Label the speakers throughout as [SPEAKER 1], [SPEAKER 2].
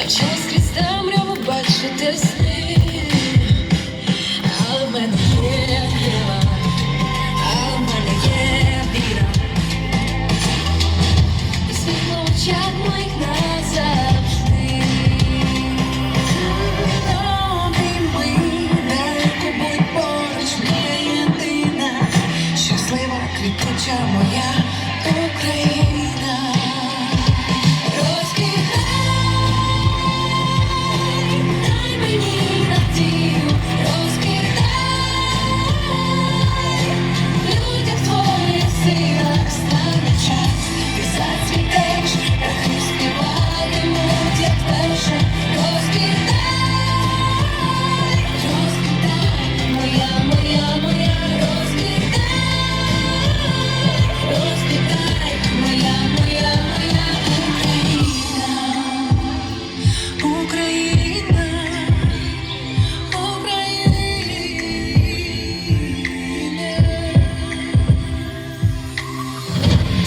[SPEAKER 1] А час крізь темряву бачите сни, але в мене в мене є віра, і світло очах моїх на.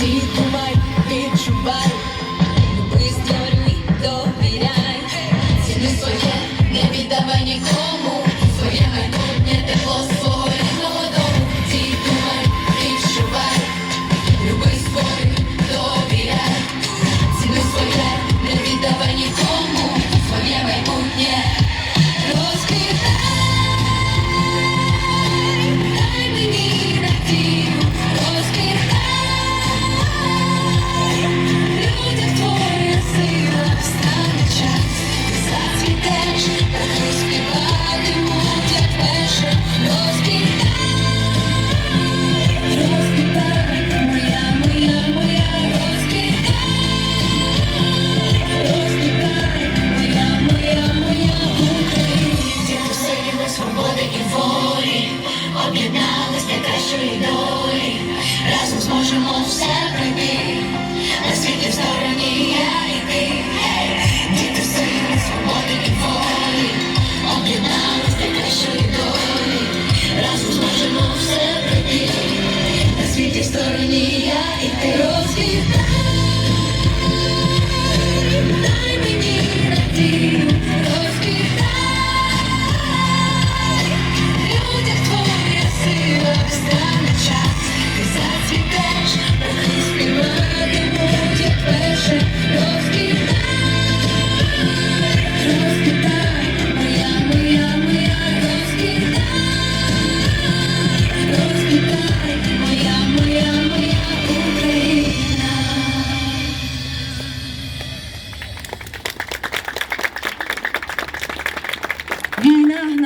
[SPEAKER 1] Діду відчувай, люби, створюй, довіряй, ціни своє, не віддавай нікому. Свободи і волі, об'єднались для кращої долі, разом зможемо все пройти, на світі стороні я і ти. Діти сили, свободи і волі, об'єднались для кращої долі, разом зможемо все пройти, на світі стороні я і ти.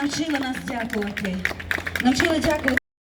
[SPEAKER 2] Навчила нас дякувати. Навчила дякувати.